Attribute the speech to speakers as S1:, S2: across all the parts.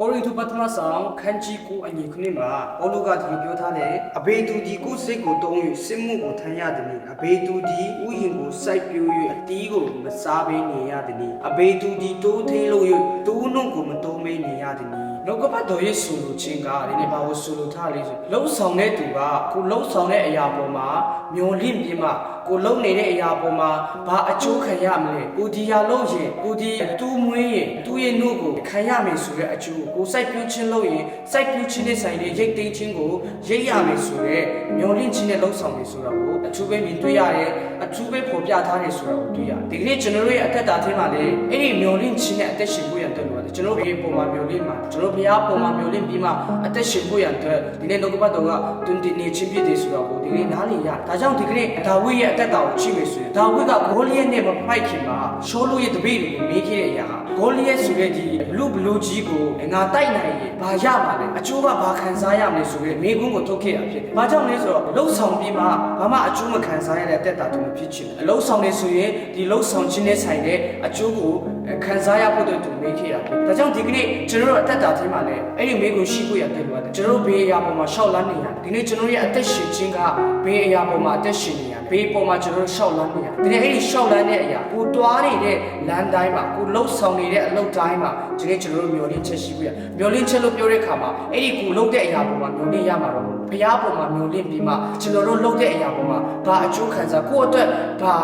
S1: ကိုရိန္သုပထမဆောင်ခန်းကြီးကိုအညီခုနှစ်မှာအောလူကဒီလိုပြောထားတယ်အဘေသူဒီကိုစိတ်ကိုတုံး၍စစ်မှုကိုထမ်းရသည်နိအဘေသူဒီဥယျင်ကိုစိုက်ပြိုး၍အတီးကိုမစားဘဲနေရသည်နိအဘေသူဒီတိုးထင်းလို့၍တိုးနှုတ်ကိုမတုံးဘဲနေရသည်နိ လောကပတ်တော်ရဲ့ဆိုလိုခြင်းကဒီနေ့ဘာကိုဆိုလိုထားလဲဆိုလှုပ်ဆောင်တဲ့သူကကိုလှုပ်ဆောင်တဲ့အရာပေါ်မှာမျောလင့်ပြီးမှကိုလှုပ်နေတဲ့အရာပေါ်မှာဘာအကျိုးခံရမလဲကိုဒီဟာလို့ရင်ကိုဒီတူးမွေးရင်သူ့ရဲ့နှုတ်ကိုခံရမယ်ဆိုတဲ့အကျိုးကိုစိုက်ပြူးခြင်းလို့ရင်စိုက်ပြူးခြင်းနဲ့ဆိုင်တဲ့ရိတ်သိမ်းခြင်းကိုရိတ်ရမယ်ဆိုတဲ့မျောလင့်ခြင်းနဲ့လှုပ်ဆောင်နေဆိုတာကိုအထူးပဲမြင်တွေ့ရတယ်အထူးပဲဖော်ပြထားတယ်ဆိုတာကိုတွေ့ရတယ်ဒီကနေ့ကျွန်တော်တို့ရဲ့အသက်တာထဲမှာလည်းအဲ့ဒီမျောလင့်ခြင်းနဲ့အသက်ရှင်ဖို့ရန်တက်လို့ရတယ်ကျွန်တော်တို့ဘယ်ပုံမှာမျောလင့်မှာကျွန်တော်ဘုရားပုံမှာမျောလင့်ပြီးမှအသက်ရှင်ဖို့ရန်တက်ဒီနေ့လောကပတ်တော်ကတွင်တင်နေခြင်းဖြစ်တယ်ဆိုတာကိုဒီနေ့နားလည်ရဒါကြောင့်ဒီကနေ့ဒါဝိရဲ့အသက်တာကိုကြည့်မယ်ဆိုရင်ဒါဝိကဂိုလိယက်နဲ့မဖိုက်ခင်မှာရှောလုရဲ့တပည့်တွေကိုမေးခဲ့တဲ့အရာ ဂိုလိယက်ဆိုတဲ့ဒီဘလူဘလူကြီးကိုငါတိုက်နိုင်ရင်ဘာရမှာလဲအကျိုးကဘာခံစားရမလဲဆိုတဲ့မေးခွန်းကိုထုတ်ခဲ့ရဖြစ်တယ်။ဘာကြောင့်လဲဆိုတော့လှုပ်ဆောင်ပြီးမှဘာမှအကျိုးမခံစားရတဲ့အသက်တာတူမဖြစ်ချင်ဘူး။အလှုပ်ဆောင်နေဆိုရင်ဒီလှုပ်ဆောင်ခြင်းနဲ့ဆိုင်တဲ့အကျိုးကိုခံစားရဖို့အတွက်သူမေးခဲ့ရဖြစ်။ဒါကြောင့်ဒီကနေ့ကျွန်တော်တို့အသက်တာထဲမှာလည်းအဲ့ဒီမေးခွန်းရှိဖို့ရတယ်လို့ကျွန်တော်တို့ဘေးအရာပေါ်မှာရှောက်လန်းနေရတယ်။ဒီနေ့ကျွန်တော်ရဲ့အသက်ရှင်ခြင်းကဘေးအရာပေါ်မှာအသက်ရှင်နေရတယ်။ ဘေးပေါ်မှာကျွန်တော်တို့ရှောက်လန်းနေရတယ်။ဒီနေ့အဲ့ဒီရှောက်လန်းတဲ့အရာကိုတွားနေတဲ့လမ်းတိုင်းမှာကိုလှုပ်ဆောင်နေတဲ့အလုပ်တိုင်းမှာဒီနေ့ကျွန်တော်တို့မျှော်လင့်ချက်ရှိဖို့ရ။မျှော်လင့်ချက်လို့ပြောတဲ့အခါမှာအဲ့ဒီကိုလှုပ်တဲ့အရာပေါ်မှာမျှော်လင့်ရမှာတော့ဘုရားပေါ်မှာမျှော်လင့်ပြီးမှကျွန်တော်တို့လှုပ်တဲ့အရာပေါ်မှာဘာအကျိုးခံစားကိုယ့်အတွက်ဘာ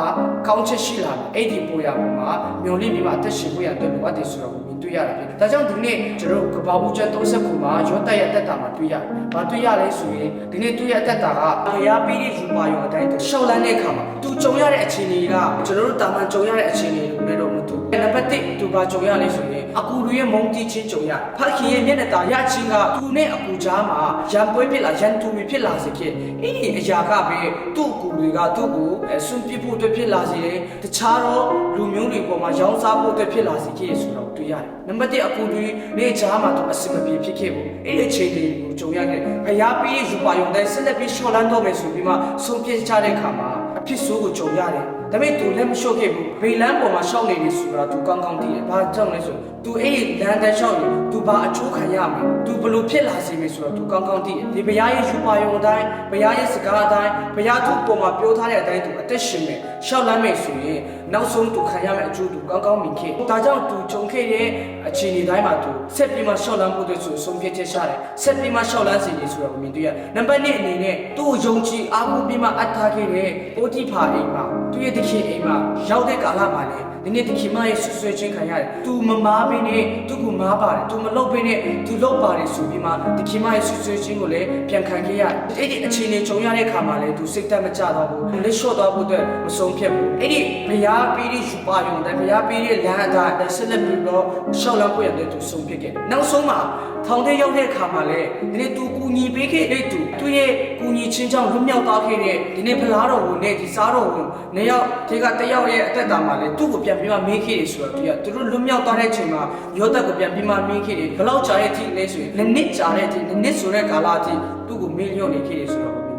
S1: ကောင်းချက်ရှိလာလဲအဲ့ဒီပေါ်ရာပေါ်မှာမျှော်လင့်ပြီးမှအသက်ရှင်ဖို့ရအတွက်လိုအပ်တယ်ဆိုတော့မြင် တွေ့ရတာဖြစ်တယ်။ဒါကြောင့်ဒီနေ့ကျွန်တော်တို့ကဘာဘူးချက်30ခုမှာရောတက်ရဲ့အသက်တာမှာတွေ့ရတယ်။ဘာတွေ့ရလဲဆိုရင်ဒီနေ့တွေ့ရအသက်တာကဘုရားပြီးတဲ့ယူပါရောအတိုင်းရှောက်လန်းတဲ့အခါမှာသူကြုံရတဲ့အခြေအနေကကျွန်တော်တို့တာမန်ကြုံရတဲ့အခြေအနေတွေလည်းတော့မတူဘူး။နံပါတ်1သူဘာကြုံရလဲဆိုရင်အကူတွေရဲ့မုန်းတီးခြင်းကြုံရဖခင်ရဲ့မျက်နှာတာရခြင်းကသူနဲ့အကူကြားမှာရံပွဲဖြစ်လာရန်သူတွေဖြစ်လာစေခဲ့အဲ့ဒီအရာကပဲသူ့အကူတွေကသူ့ကိုအဲဆွန့်ပစ်ဖို့အတွက်ဖြစ်လာစေတယ်တခြားတော့လူမျိုးတွေပေါ်မှာရောင်းစားဖို့အတွက်ဖြစ်လာစေခဲ့ဆိုတော့တွေ့ရတယ်နံပါတ်1အကူတွေနေကြားမှာသူအစမပြေဖြစ်ခဲ့ဘူးအဲ့ဒီအခြေအနေကိုကြုံရခဲ့ဖျားပြီးယူပါယုံတိုင်းဆက်လက်ပြီးရှော့လန်းတော့မယ်ဆိုပြီးမှဆုံးဖြတ်ကြတဲ့အခါမှာအဖြစ်ဆိုးကိုကြုံရတယ် ဒါပေမဲ့သူလည်းမလျှော့ခဲ့ဘူးဘေလန်းပေါ်မှာရှောက်နေပြီဆိုတာသူကောင်းကောင်းသိတယ်ဘာကြောင့်လဲဆိုသူအဲ့ဒီလမ်းတန်းရှောက်ရင်သူဘာအချိုးခံရမလဲသူဘလို့ဖြစ်လာစေမယ်ဆိုတော့သူကောင်းကောင်းသိတယ်ဒီဘုရားရဲ့ယူပါယုံအတိုင်းဘုရားရဲ့စကားအတိုင်းဘုရားသူ့ပေါ်မှာပြောထားတဲ့အတိုင်းသူအသက်ရှင်မယ်ရှောက်လန်းမယ်ဆိုရင်နောက်ဆုံးသူခံရမယ့်အကျိုးသူကောင်းကောင်းမြင်ခဲ့ဒါကြောင့်သူကြုံခဲ့တဲ့အခြေအနေတိုင်းမှာသူဆက်ပြီးမှရှောက်လန်းဖို့အတွက်ဆိုဆုံးဖြတ်ချက်ရှာတယ်ဆက်ပြီးမှရှောက်လန်းစေတယ်ဆိုတော့မြင်တွေ့ရနံပါတ်1အနေနဲ့သူ့ကိုယုံကြည်အားကိုးပြီးမှအပ်ထားခဲ့တဲ့ပိုတိဖာအိမ်မှာ သူ့ရဲ့တခင်အိမ်မှာရောက်တဲ့ကာလမှာလည်း ဒီနေ့တခင်မရဲ့ဆွဆွဲချင်းခံရတယ်။ तू မမားဘင်းနဲ့သူ့ကိုမားပါတယ်။ तू မလုတ်ဘင်းနဲ့ तू လုတ်ပါတယ်ဆိုပြီးမှတခင်မရဲ့ဆွဆွဲချင်းကိုလည်းပြန်ခံခဲ့ရတယ်။အဲ့ဒီအခြေအနေကြုံရတဲ့ခါမှာလည်း तू စိတ်တက်မကြတော့ဘူး။လက်လျှော့သွားဖို့အတွက်မဆုံးဖြတ်ဘူး။အဲ့ဒီဘုရားပေးတဲ့ယူပါယုံတဲ့ဘုရားပေးတဲ့လမ်းအတိုင်းဆက်လက်ပြီးတော့ရှောက်လန်းဖို့ရတဲ့ तू ဆုံးဖြတ်ခဲ့တယ်။နောက်ဆုံးမှာထောင်ထဲရောက်တဲ့အခါမှာလည်းဒီနေ့ तू ကူညီပေးခဲ့တဲ့ तू သူ့ရဲ့ကူညီချင်းကြောင့်လွတ်မြောက်သွားခဲ့တဲ့ဒီနေ့ဖလားတော်ဝင်နဲ့ဒီစားတော်ဝင်နှစ်ယောက်ဒီကတစ်ယောက်ရဲ့အသက်တာမှာလည်းသူ့ကိုပြန် ပြီးမှမေးခဲ့တယ်ဆိုတော့သူကသူတို့လွတ်မြောက်သွားတဲ့အချိန်မှာယောသက်ကိုပြန်ပြီးမှမေးခဲ့တယ်ဘယ်လောက်ကြာတဲ့အထိလဲဆိုရင်နှစ်နှစ်ကြာတဲ့အထိနှစ်နှစ်ဆိုတဲ့ကာလအထိသူ့ကိုမေးလျော့နေခဲ့တယ်ဆိုတော့ဘယ်သူ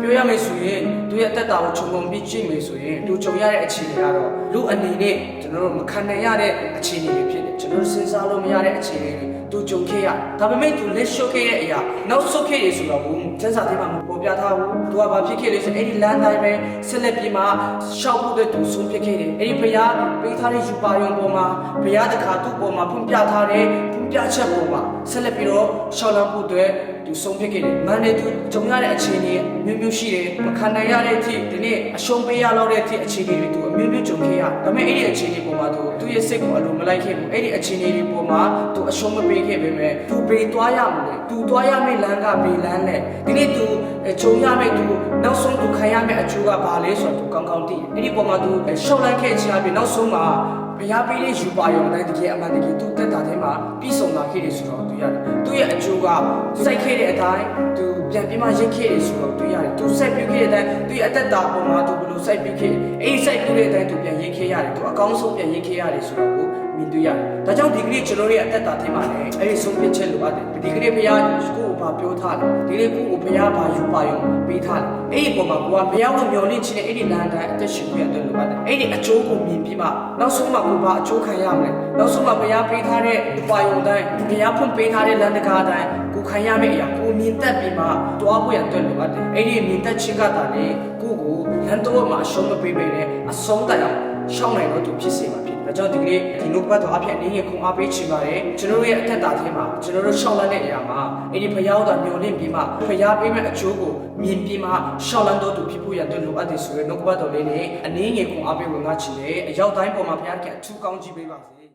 S1: ပြောရမယ်ဆိုရင်သူရဲ့အသက်တာကိုခြုံငုံပြီးကြည့်မယ်ဆိုရင်သူကြုံရတဲ့အခြေအနေကတော့လူအနေနဲ့ကျွန်တော်တို့မခံနိုင်ရတဲ့အခြေအနေတွေဖြစ်တယ်ကျွန်တော်တို့စဉ်းစားလို့မရတဲ့အခြေအနေတွေသူကြုံခဲ့ရဒါပေမဲ့သူလက်လျှော့ခဲ့တဲ့အရာနောက်ဆုတ်ခဲ့ရဆိုတော့ဘူးစံစာသေးမှမပေါ်ပြထားဘူးသူကဘာဖြစ်ခဲ့လဲဆိုအဲ့ဒီလမ်းတိုင်းပဲဆက်လက်ပြီးမှရှောက်ဖို့အတွက်သူဆုံးဖြတ်ခဲ့တယ်အဲ့ဒီဘုရားပေးထားတဲ့ယူပါယုံပေါ်မှာဘုရားတခါသူ့ပေါ်မှာဖွင့်ပြထားတဲ့ဖွင့်ပြချက်ပေါ်မှာဆက်လက်ပြီးတော့ရှောက်လန်းဖို့အတွက်သူဆုံးဖြတ်ခဲ့တယ်။မန်နေသူကြုံရတဲ့အခြေအနေမျိုးမျိုးရှိတယ်။မခံနိုင်ရတဲ့အထိဒီနေ့အရှုံးပေးရတော့တဲ့အထိအခြေအနေတွေသူအမျိုးမျိုးကြုံခဲ့ရ။ဒါပေမဲ့အဲ့ဒီအခြေအနေပေါ်မှာသူသူ့ရဲ့စိတ်ကိုအလိုမလိုက်ခဲ့ဘူး။အဲ့ဒီအခြေအနေတွေပေါ်မှာသူအရှုံးမပေးခဲ့ပေမဲ့သူဘေးသွားရမလို့သူသွားရမယ့်လမ်းကဘေးလမ်းနဲ့ဒီနေ့သူကြုံရမယ့်သူနောက်ဆုံးသူခံရမယ့်အကျိုးကဘာလဲဆိုတော့သူကောင်းကောင်းသိတယ်။အဲ့ဒီပေါ်မှာသူရှော့လိုက်ခဲ့ချင်အပြင်နောက်ဆုံးမှာဘုရားပေးတဲ့ယူပါယုံတိုင်းတကယ်အမှန်တကယ်သူတက်တာထဲမှာပြီးဆုံးလာခဲ့တယ်ဆိုတော့သူရတယ်။သူရဲ့အကျိုးကစိုက်ခဲ့တဲ့အတိုင်းသူပြန်ပြီးမှရိတ်ခဲ့တယ်ဆိုတော့သူရတယ်။သူစိုက်ပြုခဲ့တဲ့အတိုင်းသူရဲ့အသက်တာပေါ်မှာသူဘယ်လိုစိုက်ပြုခဲ့အဲ့ဒီစိုက်ပြုတဲ့အတိုင်းသူပြန်ရိတ်ခဲ့ရတယ်။သူအကောင်းဆုံးပြန်ရိတ်ခဲ့ရတယ်ဆိုတော့ကို မြင်တွေ့ရတယ်ဒါကြောင့်ဒီကနေ့ကျွန်တော်ရဲ့အသက်တာထဲမှာလည်းအဲ့ဒီဆုံးဖြတ်ချက်လိုအပ်တယ်ဒီကနေ့ဘုရားကိုယ်ကိုဘာပြောထားလဲဒီနေ့ကိုယ်ကိုဘုရားဘာယူပါယုံပေးထားလဲအဲ့ဒီပုံမှာကိုကဘုရားကိုမျှော်လင့်ခြင်းနဲ့အဲ့ဒီလမ်းတိုင်းအသက်ရှင်ခွင့်အတွက်လိုအပ်တယ်အဲ့ဒီအကျိုးကိုမြင်ပြီးမှနောက်ဆုံးမှကိုဘာအကျိုးခံရမလဲနောက်ဆုံးမှဘုရားပေးထားတဲ့ပါယုံတိုင်းဘုရားဖွင့်ပေးထားတဲ့လမ်းတကားတိုင်းကိုခံရမယ့်အရာကိုမြင်တတ်ပြီးမှတွားဖို့ရအတွက်လိုအပ်တယ်အဲ့ဒီမြင်တတ်ခြင်းကတာလေကိုကိုလမ်းတော်မှာအရှုံးမပေးဘဲနဲ့အဆုံးတိုင်အောင်ရှောင်းနိုင်တော့သူဖြစ်စေမှာဖြစ်တယ် ဒါကြောင့်ဒီကနေ့ဒီလိုပတ်တော်အဖြစ်အနေနဲ့ခုံအားပေးချင်ပါတယ်ကျွန်တော်တို့ရဲ့အသက်တာထဲမှာကျွန်တော်တို့ရှောင်းလန်းတဲ့အရာမှာအဲ့ဒီဘုရားတော်မျှော်လင့်ပြီးမှဘုရားပေးမဲ့အကျိုးကိုမြင်ပြီးမှရှောင်းလန်းတော့သူဖြစ်ဖို့ရတဲ့လိုအပ်တယ်ဆိုရင်နှုတ်ကပတ်တော်လေးနဲ့အနေငယ်ခုံအားပေးဝင်ငါချင်တယ်အရောက်တိုင်းပေါ်မှာဘုရားကအထူးကောင်းကြီးပေးပါစေ